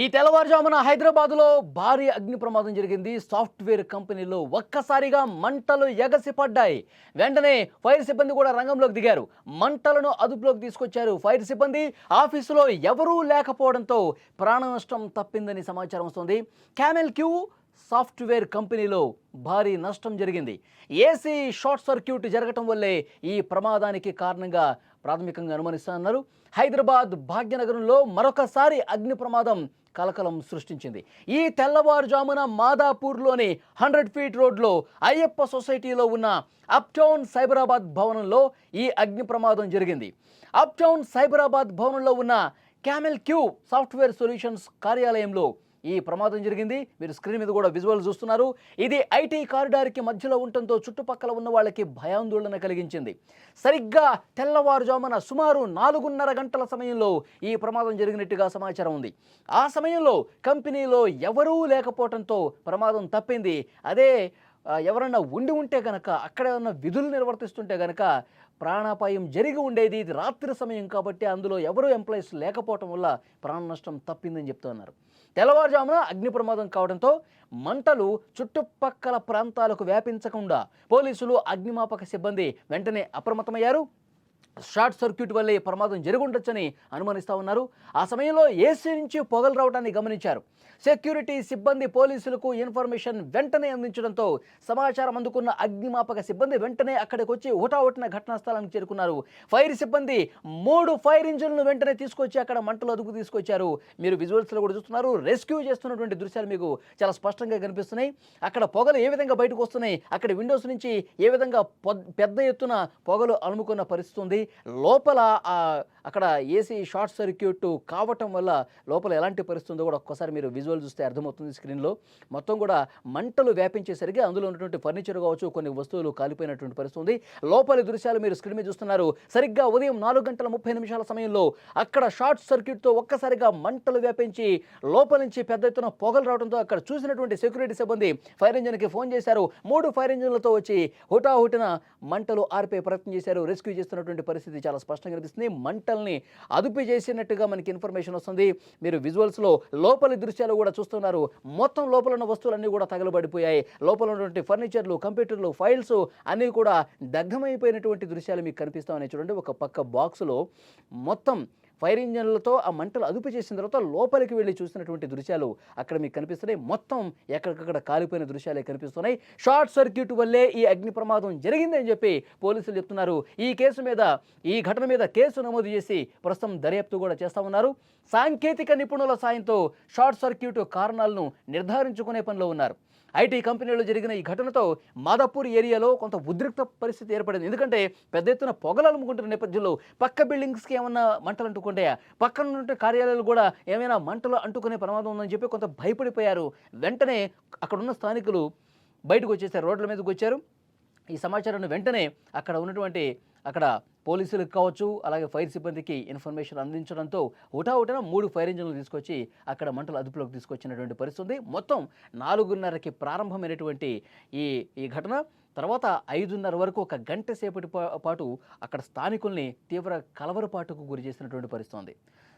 ఈ తెల్లవారుజామున హైదరాబాద్లో భారీ అగ్ని ప్రమాదం జరిగింది. సాఫ్ట్వేర్ కంపెనీలో ఒక్కసారిగా మంటలు ఎగసిపడ్డాయి. వెంటనే ఫైర్ సిబ్బంది కూడా రంగంలోకి దిగారు. మంటలను అదుపులోకి తీసుకొచ్చారు ఫైర్ సిబ్బంది. ఆఫీసులో ఎవరూ లేకపోవడంతో ప్రాణ నష్టం తప్పిందని సమాచారం వస్తుంది. క్యామెల్ క్యూ సాఫ్ట్వేర్ కంపెనీలో భారీ నష్టం జరిగింది. ఏసీ షార్ట్ సర్క్యూట్ జరగటం వల్లే ఈ ప్రమాదానికి కారణంగా ప్రాథమికంగా అనుమానిస్తున్నారు. హైదరాబాద్ భాగ్యనగరంలో మరొకసారి అగ్ని ప్రమాదం కలకలం సృష్టించింది. ఈ తెల్లవారుజామున మాదాపూర్లోని హండ్రెడ్ ఫీట్ రోడ్లో అయ్యప్ప సొసైటీలో ఉన్న అప్టౌన్ సైబరాబాద్ భవనంలో ఈ అగ్ని ప్రమాదం జరిగింది. అప్టౌన్ సైబరాబాద్ భవనంలో ఉన్న క్యామెల్ క్యూ సాఫ్ట్వేర్ సొల్యూషన్స్ కార్యాలయంలో ఈ ప్రమాదం జరిగింది. మీరు స్క్రీన్ మీద కూడా విజువల్ చూస్తున్నారు. ఇది ఐటీ కారిడార్కి మధ్యలో ఉండటంతో చుట్టుపక్కల ఉన్న వాళ్ళకి భయాందోళన కలిగించింది. సరిగ్గా తెల్లవారుజామున సుమారు నాలుగున్నర గంటల సమయంలో ఈ ప్రమాదం జరిగినట్టుగా సమాచారం ఉంది. ఆ సమయంలో కంపెనీలో ఎవరూ లేకపోవడంతో ప్రమాదం తప్పింది. అదే ఎవరన్నా ఉండి ఉంటే కనుక అక్కడ ఏమన్నా విధులు నిర్వర్తిస్తుంటే కనుక ప్రాణాపాయం జరిగి ఉండేది. ఇది రాత్రి సమయం కాబట్టి అందులో ఎవరు ఎంప్లాయీస్ లేకపోవటం వల్ల ప్రాణ నష్టం తప్పిందని చెప్తున్నారు తెల్లవారుజామున అగ్ని ప్రమాదం కావడంతో మంటలు చుట్టుపక్కల ప్రాంతాలకు వ్యాపించకుండా పోలీసులు అగ్నిమాపక సిబ్బంది వెంటనే అప్రమత్తమయ్యారు. షార్ట్ సర్క్యూట్ వల్లే ఈ ప్రమాదం జరుగుండొచ్చని అనుమానిస్తూ ఉన్నారు. ఆ సమయంలో ఏసీ నుంచి పొగలు రావడాన్ని గమనించారు. సెక్యూరిటీ సిబ్బంది పోలీసులకు ఇన్ఫర్మేషన్ వెంటనే అందించడంతో సమాచారం అందుకున్న అగ్నిమాపక సిబ్బంది వెంటనే అక్కడికి వచ్చి హుటాహుటిన ఘటనా స్థలానికి చేరుకున్నారు. ఫైర్ సిబ్బంది మూడు ఫైర్ ఇంజిన్లను వెంటనే తీసుకొచ్చి అక్కడ మంటలు అదుపు తీసుకొచ్చారు. మీరు విజువల్స్లో కూడా చూస్తున్నారు. రెస్క్యూ చేస్తున్నటువంటి దృశ్యాలు మీకు చాలా స్పష్టంగా కనిపిస్తున్నాయి. అక్కడ పొగలు ఏ విధంగా బయటకు వస్తున్నాయి? అక్కడ విండోస్ నుంచి ఏ విధంగా పెద్ద ఎత్తున పొగలు అలుముకున్న పరిస్థితి ఉంది? లోపల అక్కడ ఏసీ షార్ట్ సర్క్యూట్ కావటం వల్ల లోపల ఎలాంటి పరిస్థితి ఉందో కూడా ఒక్కసారి మీరు విజువల్ చూస్తే అర్థమవుతుంది స్క్రీన్లో. మొత్తం కూడా మంటలు వ్యాపించేసరికి అందులో ఉన్నటువంటి ఫర్నిచర్ కావచ్చు కొన్ని వస్తువులు కాలిపోయినటువంటి పరిస్థితి ఉంది. లోపలి దృశ్యాలు మీరు స్క్రీన్ మీద చూస్తున్నారు. సరిగ్గా ఉదయం నాలుగు గంటల ముప్పై నిమిషాల సమయంలో అక్కడ షార్ట్ సర్క్యూట్తో ఒక్కసారిగా మంటలు వ్యాపించి లోపల నుంచి పెద్ద ఎత్తున పొగలు రావడంతో అక్కడ చూసినటువంటి సెక్యూరిటీ సిబ్బంది ఫైర్ ఇంజిన్కి ఫోన్ చేశారు. మూడు ఫైర్ ఇంజిన్లతో వచ్చి హుటాహుటిన మంటలు ఆర్పే ప్రయత్నం చేశారు. రెస్క్యూ చేస్తున్నటువంటి పరిస్థితి చాలా స్పష్టంగా కనిపిస్తుంది. మంటల్ని అదుపు చేసినట్టుగా మనకి ఇన్ఫర్మేషన్ వస్తుంది. మీరు విజువల్స్లో లోపలి దృశ్యాలు కూడా చూస్తున్నారు. మొత్తం లోపల ఉన్న వస్తువులన్నీ కూడా తగలబడిపోయాయి. లోపల ఉన్నటువంటి ఫర్నిచర్లు కంప్యూటర్లు ఫైల్స్ అన్నీ కూడా దగ్ధమైపోయినటువంటి దృశ్యాలు మీకు కనిపిస్తామని చూడండి. ఒక పక్క బాక్సులో మొత్తం ఫైర్ ఇంజన్లతో ఆ మంటలు అదుపు చేసిన తర్వాత లోపలికి వెళ్ళి చూసినటువంటి దృశ్యాలు అక్కడ మీకు కనిపిస్తున్నాయి. మొత్తం ఎక్కడికక్కడ కాలిపోయిన దృశ్యాలే కనిపిస్తున్నాయి. షార్ట్ సర్క్యూట్ వల్లే ఈ అగ్ని ప్రమాదం జరిగిందని చెప్పి పోలీసులు చెప్తున్నారు. ఈ కేసు మీద ఈ ఘటన మీద కేసు నమోదు చేసి ప్రస్తుతం దర్యాప్తు కూడా చేస్తా ఉన్నారు. సాంకేతిక నిపుణుల సాయంతో షార్ట్ సర్క్యూట్ కారణాలను నిర్ధారించుకునే పనిలో ఉన్నారు. ఐటీ కంపెనీలో జరిగిన ఈ ఘటనతో మాదాపూర్ ఏరియాలో కొంత ఉద్రిక్త పరిస్థితి ఏర్పడింది. ఎందుకంటే పెద్ద ఎత్తున పొగలు అలుముకుంటున్న నేపథ్యంలో పక్క బిల్డింగ్స్కి ఏమన్నా మంటలు అంటుకుంటాయా పక్కన ఉంటే కార్యాలయాలు కూడా ఏమైనా మంటలు అంటుకునే ప్రమాదం ఉందని చెప్పి కొంత భయపడిపోయారు. వెంటనే అక్కడున్న స్థానికులు బయటకు వచ్చేసారు రోడ్ల మీదకి వచ్చారు. ఈ సమాచారాన్ని వెంటనే అక్కడ ఉన్నటువంటి అక్కడ పోలీసులకు కావచ్చు అలాగే ఫైర్ సిబ్బందికి ఇన్ఫర్మేషన్ అందించడంతో ఉటాఉటన మూడు ఫైర్ ఇంజన్లు తీసుకొచ్చి అక్కడ మంటలు అదుపులోకి తీసుకొచ్చినటువంటి పరిస్థితి ఉంది. మొత్తం నాలుగున్నరకి ప్రారంభమైనటువంటి ఈ ఈ ఘటన తర్వాత ఐదున్నర వరకు ఒక గంట సేపటి పాటు అక్కడ స్థానికుల్ని తీవ్ర కలవరపాటుకు గురి చేసినటువంటి పరిస్థితి ఉంది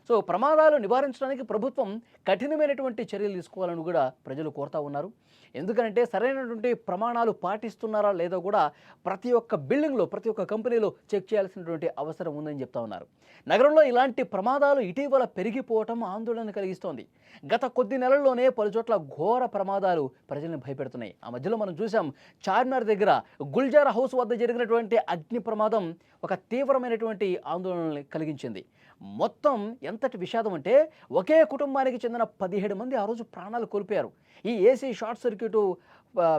సో ప్రమాదాలు నివారించడానికి ప్రభుత్వం కఠినమైనటువంటి చర్యలు తీసుకోవాలని కూడా ప్రజలు కోరుతా ఉన్నారు. ఎందుకంటే సరైనటువంటి ప్రమాణాలు పాటిస్తున్నారా లేదో కూడా ప్రతి ఒక్క బిల్డింగ్లో ప్రతి ఒక్క కంపెనీలో చెక్ చేయాల్సినటువంటి అవసరం ఉందని చెప్తా ఉన్నారు. నగరంలో ఇలాంటి ప్రమాదాలు ఇటీవల పెరిగిపోవటం ఆందోళన కలిగిస్తోంది. గత కొద్ది నెలల్లోనే పలు చోట్ల ఘోర ప్రమాదాలు ప్రజల్ని భయపెడుతున్నాయి. ఆ మధ్యలో మనం చూసాం చార్మినార్ దగ్గర గుల్జార్ హౌస్ వద్ద జరిగినటువంటి అగ్ని ప్రమాదం ఒక తీవ్రమైనటువంటి ఆందోళనని కలిగించింది. మొత్తం ఎంతటి విషాదం అంటే ఒకే కుటుంబానికి చెందిన పదిహేడు మంది ఆ రోజు ప్రాణాలు కోల్పోయారు. ఈ ఏసీ షార్ట్ సర్క్యూట్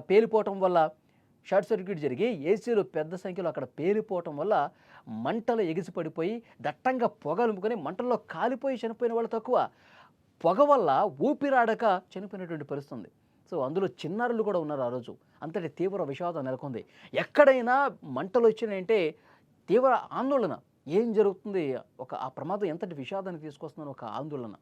పేలిపోవటం వల్ల షార్ట్ సర్క్యూట్ జరిగి ఏసీలు పెద్ద సంఖ్యలో అక్కడ పేలిపోవటం వల్ల మంటలు ఎగిసి పడిపోయి దట్టంగా పొగలుముకొని మంటల్లో కాలిపోయి చనిపోయిన వాళ్ళు తక్కువ. పొగ వల్ల ఊపిరాడక చనిపోయినటువంటి పరిస్థితుంది. సో అందులో చిన్నారులు కూడా ఉన్నారు ఆ రోజు. అంతటి తీవ్ర విషాదం నెలకొంది. ఎక్కడైనా మంటలు వచ్చినాయంటే తీవ్ర ఆందోళన. ఏం జరుగుతుంది? ఒక ఆ ప్రమాదం ఎంతటి విషాదాన్ని తీసుకొస్తుందని ఒక ఆందోళన.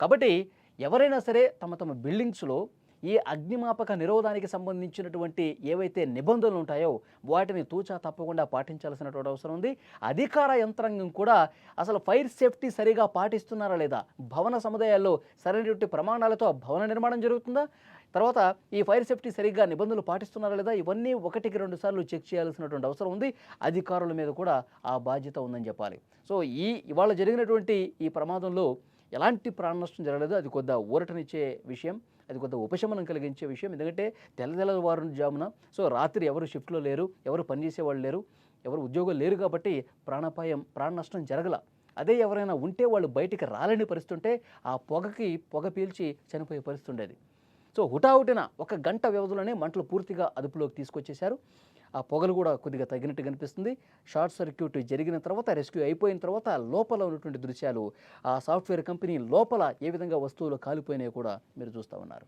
కాబట్టి ఎవరైనా సరే తమ తమ బిల్డింగ్స్లో ఈ అగ్నిమాపక నిరోధానికి సంబంధించినటువంటి ఏవైతే నిబంధనలు ఉంటాయో వాటిని తూచా తప్పకుండా పాటించాల్సినటువంటి అవసరం ఉంది. అధికార యంత్రాంగం కూడా అసలు ఫైర్ సేఫ్టీ సరిగా పాటిస్తున్నారా లేదా? భవన సముదాయాల్లో సరైనటువంటి ప్రమాణాలతో భవన నిర్మాణం జరుగుతుందా? తర్వాత ఈ ఫైర్ సేఫ్టీ సరిగ్గా నిబంధనలు పాటిస్తున్నారా లేదా? ఇవన్నీ ఒకటికి రెండు సార్లు చెక్ చేయాల్సినటువంటి అవసరం ఉంది. అధికారుల మీద కూడా ఆ బాధ్యత ఉందని చెప్పాలి. సో ఈ ఇవాళ జరిగినటువంటి ఈ ప్రమాదంలో ఎలాంటి ప్రాణ నష్టం జరగలేదు. అది కొద్ది ఊరటనిచ్చే విషయం అది కొద్ది ఉపశమనం కలిగించే విషయం. ఎందుకంటే తెల్ల తెల్లవారు జామున సో రాత్రి ఎవరు షిఫ్ట్లో లేరు ఎవరు పనిచేసేవాళ్ళు లేరు ఎవరు ఉద్యోగం లేరు కాబట్టి ప్రాణాపాయం ప్రాణ నష్టం జరగల. అదే ఎవరైనా ఉంటే వాళ్ళు బయటికి రాలేని పరిస్థితి ఉంటే ఆ పొగకి పొగ పీల్చి చనిపోయే పరిస్థితి ఉండేది. సో హుటాహుటిన ఒక గంట వ్యవధిలోనే మంటలు పూర్తిగా అదుపులోకి తీసుకొచ్చేశారు. ఆ పొగలు కూడా కొద్దిగా తగినట్టు కనిపిస్తుంది. షార్ట్ సర్క్యూట్ జరిగిన తర్వాత రెస్క్యూ అయిపోయిన తర్వాత లోపల ఉన్నటువంటి దృశ్యాలు ఆ సాఫ్ట్వేర్ కంపెనీ లోపల ఏ విధంగా వస్తువులు కాలిపోయినాయో కూడా మీరు చూస్తూ ఉన్నారు.